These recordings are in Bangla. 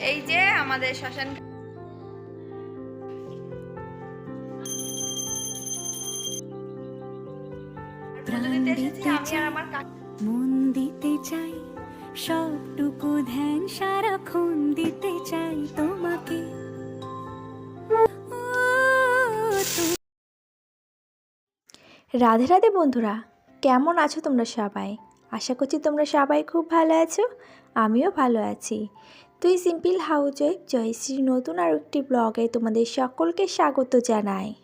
এই যে আমাদের শ্মশান মন দিতে চাই সবটুকু ধ্যান সারাক্ষণ দিতে চাই তোমাকে। রাধে রাধে বন্ধুরা কেমন আছো তোমরা সবাই? আশা করছি তোমরা সবাই খুব ভালো আছো, আমিও ভালো আছি। তুই সিম্পল হাউস ওয়েব জয়শ্রী নতুন আর একটি ব্লগে তোমাদের সকলকে স্বাগত জানাই।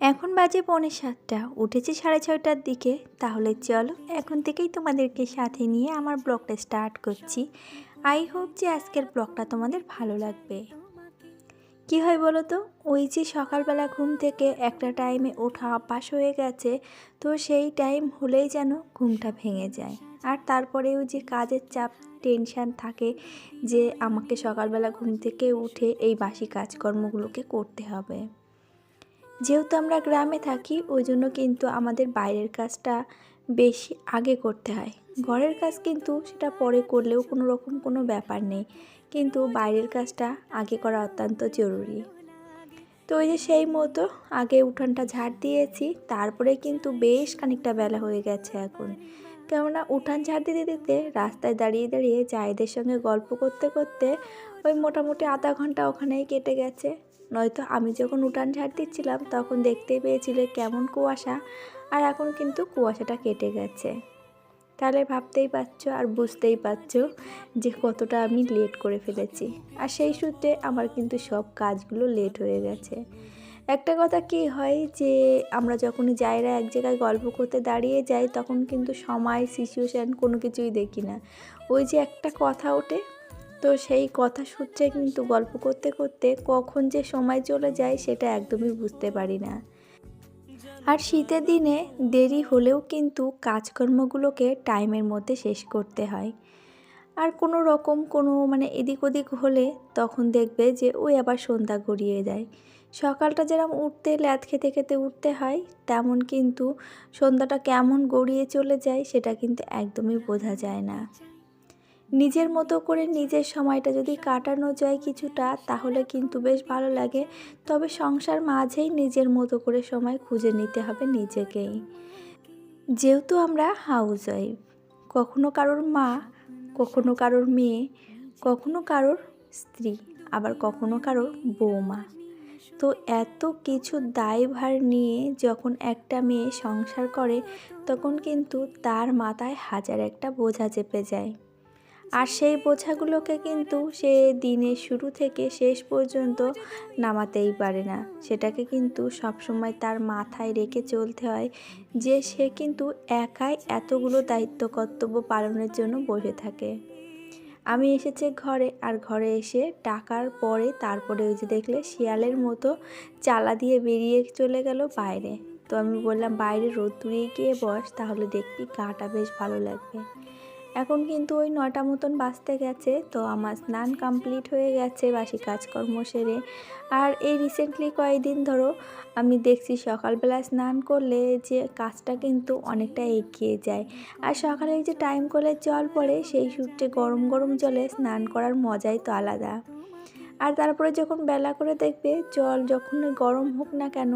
এখন বাজে পৌনে সাতটা, উঠেছে সাড়ে ছয়টার দিকে, তাহলে চলো এখন থেকেই তোমাদেরকে সাথে নিয়ে আমার ব্লগটা স্টার্ট করছি। আই হোপ যে আজকের ব্লগটা তোমাদের ভালো লাগবে। কি হয় বলো তো? ওই যে সকালবেলা ঘুম থেকে একটা টাইমে ওঠা অভ্যাস হয়ে গেছে, তো সেই টাইম হলেই যেন ঘুমটা ভেঙে যায়। আর তারপরেও যে কাজের চাপ টেনশান থাকে যে আমাকে সকালবেলা ঘুম থেকে উঠে এই বাসি কাজকর্মগুলোকে করতে হবে। যেহেতু আমরা গ্রামে থাকি, ওই জন্য কিন্তু আমাদের বাইরের কাজটা বেশি আগে করতে হয়। ঘরের কাজ কিন্তু সেটা পরে করলেও কোনো রকম কোনো ব্যাপার নেই। কিন্তু বাইরের কাজটা আগে করা অত্যন্ত জরুরি। তো ওই যে সেই মতো আগে উঠানটা ঝাড় দিয়েছি, তারপরে কিন্তু বেশ খানিকটা বেলা হয়ে গেছে এখন। কেননা উঠান ঝাড় দিতে দিতে রাস্তায় দাঁড়িয়ে দাঁড়িয়ে জায়েদের সঙ্গে গল্প করতে করতে ওই মোটামুটি আধা ঘণ্টা ওখানেই কেটে গেছে। নয়তো আমি যখন উঠান ঝাড় দিচ্ছিলাম তখন দেখতে পেয়েছিলে কেমন কুয়াশা, আর এখন কিন্তু কুয়াশাটা কেটে গেছে। তাহলে ভাবতেই পারছ আর বুঝতেই পারছ যে কতটা আমি লেট করে ফেলেছি। আর সেই সূত্রে আমার কিন্তু সব কাজগুলো লেট হয়ে গেছে। একটা কথা কি হয় যে আমরা যখনই যাইরা এক জায়গায় গল্প করতে দাঁড়িয়ে যাই, তখন কিন্তু সময় সিচুয়েশান কোনো কিছুই দেখি না। ওই যে একটা কথা ওঠে, তো সেই কথা সূত্রে কিন্তু গল্প করতে করতে কখন যে সময় চলে যায়, সেটা একদমই বুঝতে পারি না। আর শীতের দিনে দেরি হলেও কিন্তু কাজকর্মগুলোকে টাইমের মধ্যে শেষ করতে হয়। আর কোনো রকম কোনো মানে এদিক ওদিক হলে তখন দেখবে যে, ওই আবার সন্ধ্যা গড়িয়ে যায়। সকালটা যেরকম উঠতে ল্যাদ খেতে খেতে উঠতে হয়, তেমন কিন্তু সন্ধ্যাটা কেমন গড়িয়ে চলে যায় সেটা কিন্তু একদমই বোঝা যায় না। নিজের মতো করে নিজের সময়টা যদি কাটানো যায় কিছুটা, তাহলে কিন্তু বেশ ভালো লাগে। তবে সংসার মাঝেই নিজের মতো করে সময় খুঁজে নিতে হবে নিজেকেই। যেহেতু আমরা হাউস ওয়াইফ কখনো কারোর মা, কখনো কারোর মেয়ে, কখনো কারোর স্ত্রী, আবার কখনো কারোর বৌমা। তো এত কিছু দায়ভার নিয়ে যখন একটা মেয়ে সংসার করে, তখন কিন্তু তার মাথায় হাজার একটা বোঝা চেপে যায়। আর সেই বোঝাগুলোকে কিন্তু সে দিনের শুরু থেকে শেষ পর্যন্ত নামাতেই পারে না। সেটাকে কিন্তু সবসময় তার মাথায় রেখে চলতে হয় যে সে কিন্তু একাই এতগুলো দায়িত্ব, কর্তব্য পালনের জন্য বসে থাকে। আমি এসেছে ঘরে আর ঘরে এসে টাকার পরে তারপরে ওই যে দেখলে শিয়ালের মতো চালা দিয়ে বেরিয়ে চলে গেল বাইরে। তো আমি বললাম, বাইরে রোদ্দুরে গিয়ে বস, তাহলে দেখবি গাটা বেশ ভালো লাগবে। এখন কিন্তু ওই নটা মতন বাজতে গেছে, তো আমার স্নান কমপ্লিট হয়ে গেছে বাসি কাজকর্ম সেরে। আর এই রিসেন্টলি কয়েকদিন ধরো আমি দেখছি সকালবেলা স্নান করলে যে কাজটা কিন্তু অনেকটা এগিয়ে যায়। আর সকালে যে টাইম কলের জল পড়ে, সেই সূত্রে গরম গরম জলে স্নান করার মজাই তো আলাদা। আর তারপরে যখন বেলা করে দেখবে জল যখন গরম হোক না কেন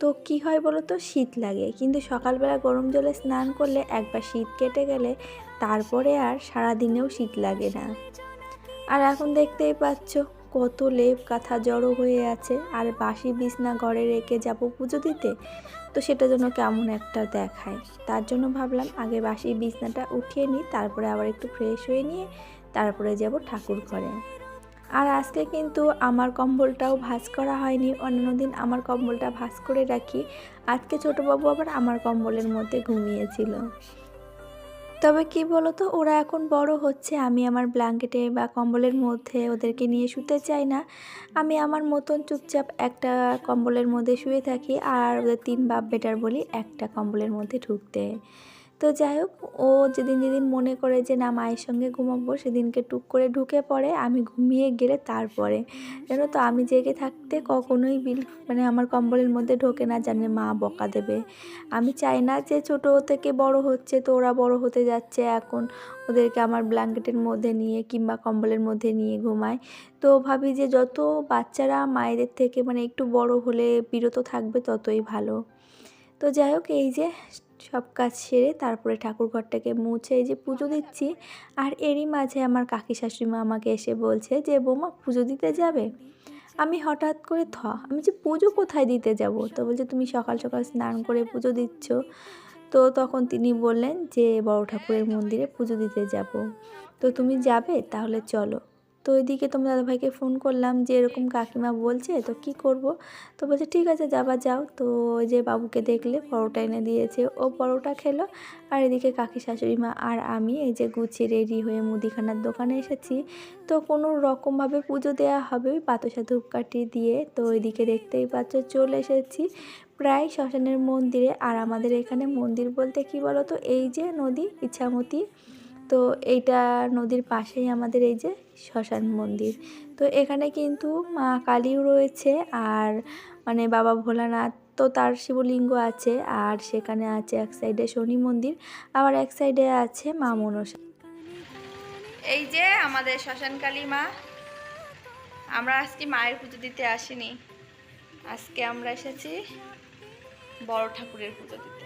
তো কি হয় বলো তো শীত লাগে। কিন্তু সকালবেলা গরম জলে স্নান করলে একবার শীত কেটে গেলে তারপরে আর সারা দিনেও শীত লাগে না। আর এখন দেখতেই পাচ্ছ কত লেপ কাঁথা জড়ো হয়ে আছে। আর বাসি বিছনা ঘরে রেখে যাব পুজো দিতে। তো সেটা জন্য কেমন একটা দেখায়। তার জন্য ভাবলাম আগে বাসি বিছনাটা উঠিয়ে নিই, তারপরে আবার একটু ফ্রেশ হয়ে নিয়ে তারপরে যাব ঠাকুর ঘরে। আর আজকে কিন্তু আমার কম্বলটাও ভাঁজ করা হয়নি। অন্যান্য দিন আমার কম্বলটা ভাঁজ করে রাখি। আজকে ছোটোবাবু আবার আমার কম্বলের মধ্যে ঘুমিয়েছিল। তবে কি বলো তো ওরা এখন বড় হচ্ছে। আমি আমার ব্ল্যাঙ্কেটে বা কম্বলের মধ্যে ওদেরকে নিয়ে শুতে চাই না। আমি আমার মতন চুপচাপ একটা কম্বলের মধ্যে শুয়ে থাকি। আর ওদের তিন বাপ বেটার বলি একটা কম্বলের মধ্যে ঢুকতে তো যাই হোক, ও যেদিন যেদিন মনে করে যে না, মায়ের সঙ্গে ঘুমাবো, সেদিনকে টুক করে ঢুকে পড়ে, আমি ঘুমিয়ে গেলে তারপরে। জানো তো, আমি জেগে থাকতে কখনোই বিল মানে আমার কম্বলের মধ্যে ঢোকে না জানে মা বকা দেবে। আমি চাই না যে ছোটো থেকে বড় হচ্ছে, তো ওরা বড় হতে যাচ্ছে এখন। ওদেরকে আমার ব্ল্যাঙ্কেটের মধ্যে নিয়ে কিংবা কম্বলের মধ্যে নিয়ে ঘুমায়। তো ভাবি যে যত বাচ্চারা মায়েদের থেকে মানে একটু বড় হলে বিরত থাকবে, ততই ভালো। তো যাই হোক, এই যে সব কাজ সেরে তারপরে ঠাকুর ঘরটাকে মুছে এই যে পুজো দিচ্ছি। আর এরই মাঝে আমার কাকি শাশুড়িমা আমাকে এসে বলছে যে বৌমা পুজো দিতে যাবে? আমি হঠাৎ করে থ আমি যে পুজো কোথায় দিতে যাব? তো বলছে তুমি সকাল সকাল স্নান করে পুজো দিচ্ছ। তো তখন তিনি বললেন যে বড় ঠাকুরের মন্দিরে পুজো দিতে যাব। তো তুমি যাবে তাহলে চলো। তো ওইদিকে তোমার দাদাভাইকে ফোন করলাম যে এরকম কাকিমা বলছে, তো কি করব? তো বলছে, ঠিক আছে, যাবা, যাও। তো ওই যে বাবুকে দেখলে পরোটা এনে দিয়েছে, ও পরোটা খেলো। আর এদিকে কাকি শাশুড়ি মা আর আমি এই যে গুছিয়ে রেডি হয়ে মুদিখানার দোকানে এসেছি। তো কোনো রকমভাবে পুজো দেওয়া হবে পাতসা ধূপকাঠি দিয়ে। তো ওইদিকে দেখতেই পাচ্ছ, চলে এসেছি প্রায় শ্মশানের মন্দিরে। আর আমাদের এখানে মন্দির বলতে কি বলো তো এই যে নদী ইচ্ছামতি তো এইটা নদীর পাশেই আমাদের এই যে শ্মশান মন্দির। তো এখানে কিন্তু মা কালীও রয়েছে আর মানে বাবা ভোলানাথ তো তার শিবলিঙ্গ আছে আর সেখানে আছে এক সাইডে শনি মন্দির, আবার এক সাইডে আছে মা মনসা। এই যে আমাদের শ্মশান কালী মা। আমরা আজকে মায়ের পুজো দিতে আসিনি। আজকে আমরা এসেছি বড় ঠাকুরের পুজো দিতে।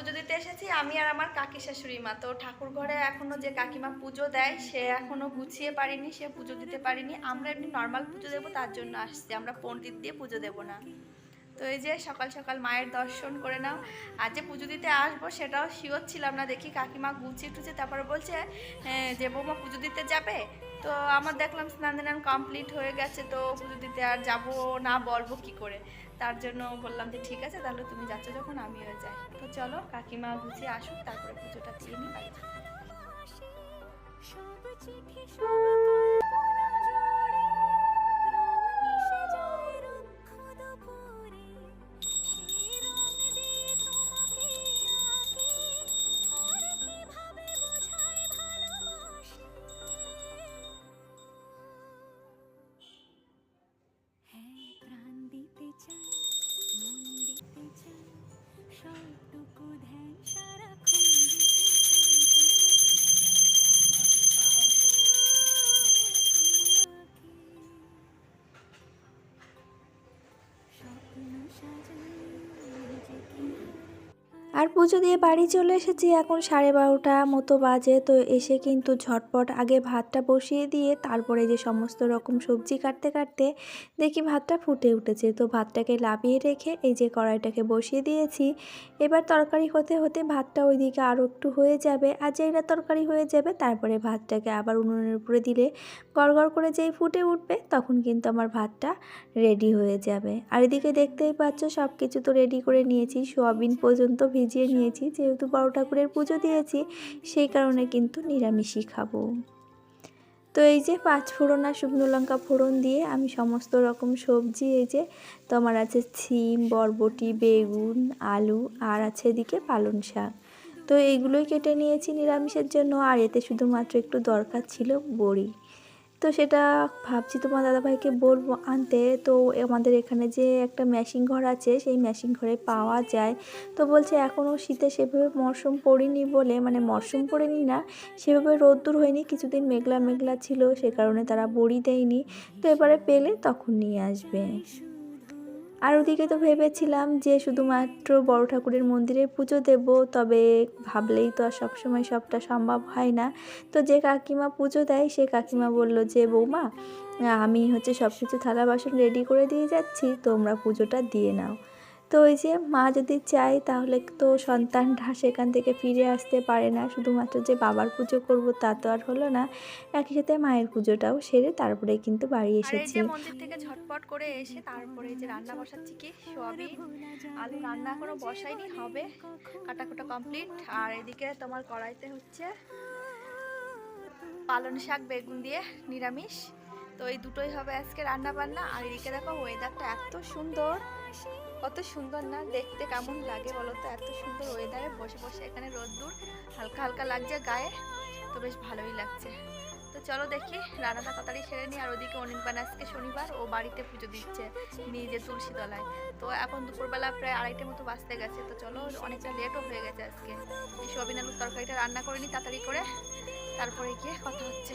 পুজো দিতে এসেছি আমি আর আমার কাকি শাশুড়ি মা। তো ঠাকুর ঘরে এখনও যে কাকিমা পুজো দেয় সে এখনও গুছিয়ে পারিনি সে পুজো দিতে পারিনি। আমরা এমনি নর্মাল পুজো দেবো তার জন্য আসছি। আমরা পণ্ডিত দিয়ে পুজো দেবো না। তো এই যে সকাল সকাল মায়ের দর্শন করে নাও। আর যে পুজো দিতে আসব সেটাও শিওর ছিলাম না। দেখি কাকিমা গুছিয়ে টুছিয়ে তারপরে বলছে এ, যে বৌমা পুজো দিতে যাবে তো আমার দেখলাম স্নান দান কমপ্লিট হয়ে গেছে, তো পুজো দিতে আর যাব না বলব কি করে? তার জন্য বললাম যে ঠিক আছে, তাহলে তুমি যাচ্ছ যখন, আমিও যাই। তো চলো, কাকিমা গুছিয়ে আসুক, তারপরে পুজোটা দিয়ে নিই 你好像在梦里，我只。আর পুজো দিয়ে বাড়ি চলে এসেছি এখন সাড়ে বারোটা মতো বাজে, তো এসে কিন্তু ঝটপট আগে ভাতটা বসিয়ে দিয়ে তারপরে যে সমস্ত রকম সবজি কাটতে কাটতে দেখি ভাতটা ফুটে উঠেছে। তো ভাতটাকে লাভিয়ে রেখে এই যে কড়াইটাকে বসিয়ে দিয়েছি। এবার তরকারি হতে হতে ভাতটা ওইদিকে আরও একটু হয়ে যাবে। আর যেটা তরকারি হয়ে যাবে, তারপরে ভাতটাকে আবার উনুনের উপরে দিলে গড়গড় করে যেই ফুটে উঠবে, তখন কিন্তু আমার ভাতটা রেডি হয়ে যাবে। আর এদিকে দেখতেই পাচ্ছ সব কিছু তো রেডি করে নিয়েছি। সোয়াবিন পর্যন্ত ভিজিয়ে নিয়েছি, যেহেতু বড় ঠাকুরের পুজো দিয়েছি, সেই কারণে কিন্তু নিরামিষই খাব। তো এই যে পাঁচ ফোড়ন আর শুকনো লঙ্কা ফোড়ন দিয়ে আমি সমস্ত রকম সবজি, এই যে তোমার আছে সিম বরবটি, বেগুন, আলু আর আছে এদিকে পালং শাক। তো এইগুলোই কেটে নিয়েছি নিরামিষের জন্য, আর এতে শুধুমাত্র একটু দরকার ছিল বড়ি। তো সেটা ভাবছি তোমার দাদাভাইকে বলব আনতে। তো আমাদের এখানে যে একটা মেশিন ঘর আছে, সেই মেশিন ঘরে পাওয়া যায়। তো বলছে এখনও শীতে সেভাবে মরশুম পড়িনি বলে মানে মরশুম পড়েনি না, সেভাবে রোদ্দুর হয়নি, কিছুদিন মেঘলা মেঘলা ছিল, সে কারণে তারা বড়ি দেয়নি। তো এবারে পেলে তখন নিয়ে আসবে। আর ওদিকে তো ভেবেছিলাম যে শুধুমাত্র বড় ঠাকুরের মন্দিরে পুজো দেব, তবে ভাবলেই তো আর সবসময় সবটা সম্ভব হয় না। তো যে কাকিমা পুজো দেয়, সে কাকিমা বলল যে, বৌমা, আমি হচ্ছে সব কিছু থালা বাসন রেডি করে দিয়ে যাচ্ছি, তোমরা পুজোটা দিয়ে নাও। তো ওই যে মা যদি চায় তাহলে তো সন্তানরা সেখান থেকে ফিরে আসতে পারে না। শুধুমাত্র যে বাবার পুজো করব তা তো আর হলো না। একই সাথে মায়ের পুজোটাও সেরে তারপরে কিন্তু বাড়ি এসেছি। মন্দির থেকে ঝটপট করে এসে তারপরে যে রান্না বসাচ্ছি কি সোয়াবিন আলু রান্না এখনও বসাইনি হবে কাটাকুটা কমপ্লিট। আর এদিকে তোমার কড়াইতে হচ্ছে পালং শাক বেগুন দিয়ে নিরামিষ। তো এই দুটোই হবে আজকে রান্না বান্না আর এদিকে দেখো ওয়েদারটা এত সুন্দর। কত সুন্দর না? দেখতে কেমন লাগে বলো তো এত সুন্দর ওয়েদারে বসে বসে এখানে রোদ্দুর, হালকা হালকা লাগছে গায়ে, তো বেশ ভালোই লাগছে। তো চলো দেখি রান্নাটা তাড়াতাড়ি সেরে নিই। আর ওদিকে অনির্বাণ আজকে শনিবার, ও বাড়িতে পুজো দিচ্ছে নিজে তুলসী তলায়। তো এখন দুপুরবেলা প্রায় আড়াইটে মতো বাঁচতে গেছে। তো চলো, অনেকটা লেটও হয়ে গেছে আজকে। এই সোয়াবিন আলুর তরকারিটা রান্না করে নিই তাড়াতাড়ি করে। তারপরে গিয়ে কথা হচ্ছে।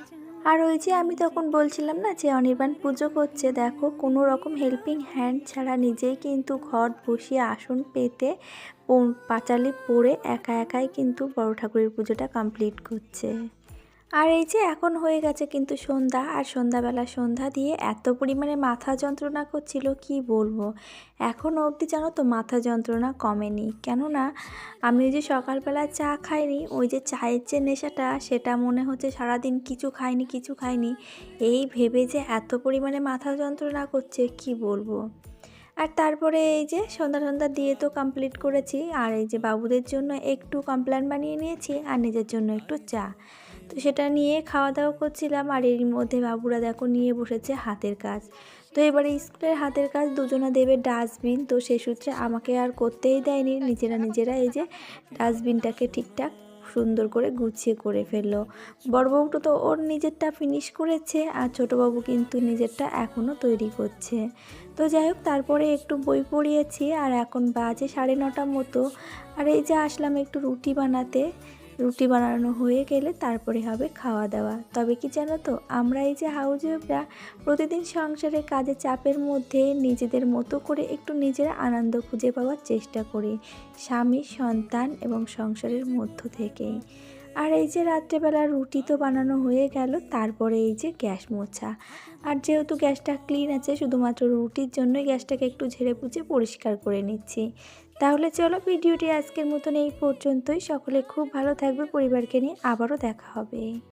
আর ওই যে আমি তখন বলছিলাম না যে অনির্বাণ পুজো করছে, দেখো কোনো রকম হেল্পিং হ্যান্ড ছাড়া নিজেই কিন্তু ঘর বসিয়ে আসন পেতে পাঁচালি পরে একা একাই কিন্তু বড় ঠাকুরের পুজোটা কমপ্লিট করছে। আর এই যে এখন হয়ে গেছে কিন্তু সন্ধ্যা, আর সন্ধ্যাবেলা সন্ধ্যা দিয়ে এত পরিমাণে মাথা যন্ত্রণা করছিল, কি বলব? এখন অবধি জানো তো মাথা যন্ত্রণা কমেনি। কেননা আমি ওই যে সকালবেলা চা খাইনি, ওই যে চায়ের যে নেশাটা, সেটা মনে হচ্ছে সারাদিন কিছু খাইনি কিছু খাইনি। এই ভেবে যে এত পরিমাণে মাথা যন্ত্রণা করছে, কি বলব? আর তারপরে এই যে সন্ধ্যা সন্ধ্যা দিয়ে তো কমপ্লিট করেছি, আর এই যে বাবুদের জন্য একটু কমপ্লেন বানিয়ে নিয়েছি, আর নিজের জন্য একটু চা। তো সেটা নিয়ে খাওয়া দাওয়া করছিলাম আর এর মধ্যে বাবুরা দেখো নিয়ে বসেছে হাতের কাজ। তো এবারে স্কুলের হাতের কাজ দুজনা দেবে ডাস্টবিন। তো সেই সূত্রে আমাকে আর করতেই দেয়নি। নিজেরা নিজেরা এই যে ডাস্টবিনটাকে ঠিকঠাক সুন্দর করে গুছিয়ে করে ফেলল। বড়বাবুটা তো ওর নিজেরটা ফিনিশ করেছে আর ছোটোবাবু কিন্তু নিজেরটা এখনও তৈরি করছে। তো যাই হোক, তারপরে একটু বই পড়িয়েছি আর এখন বাজে সাড়ে নটা মতো। আর এই যে আসলাম একটু রুটি বানাতে। রুটি বানানো হয়ে গেলে তারপরে হবে খাওয়া দাওয়া তবে কি জানো তো, আমরা এই যে হাউজেবরা প্রতিদিন সংসারের কাজের চাপের মধ্যে নিজেদের মতো করে একটু নিজেরা আনন্দ খুঁজে পাওয়ার চেষ্টা করি, স্বামী, সন্তান এবং সংসারের মধ্য থেকেই। আর এই যে রাত্রেবেলা রুটি তো বানানো হয়ে গেল, তারপরে এই যে গ্যাস মোছা। আর যেহেতু গ্যাসটা ক্লিন আছে, শুধুমাত্র রুটির জন্যই গ্যাসটাকে একটু ঝেড়ে পুছে পরিষ্কার করে নিচ্ছি। তাহলে চলো ভিডিওটি আজকের মতন এই পর্যন্তই। সকলে খুব ভালো থাকবে, পরিবারকে নিয়ে আবারও দেখা হবে।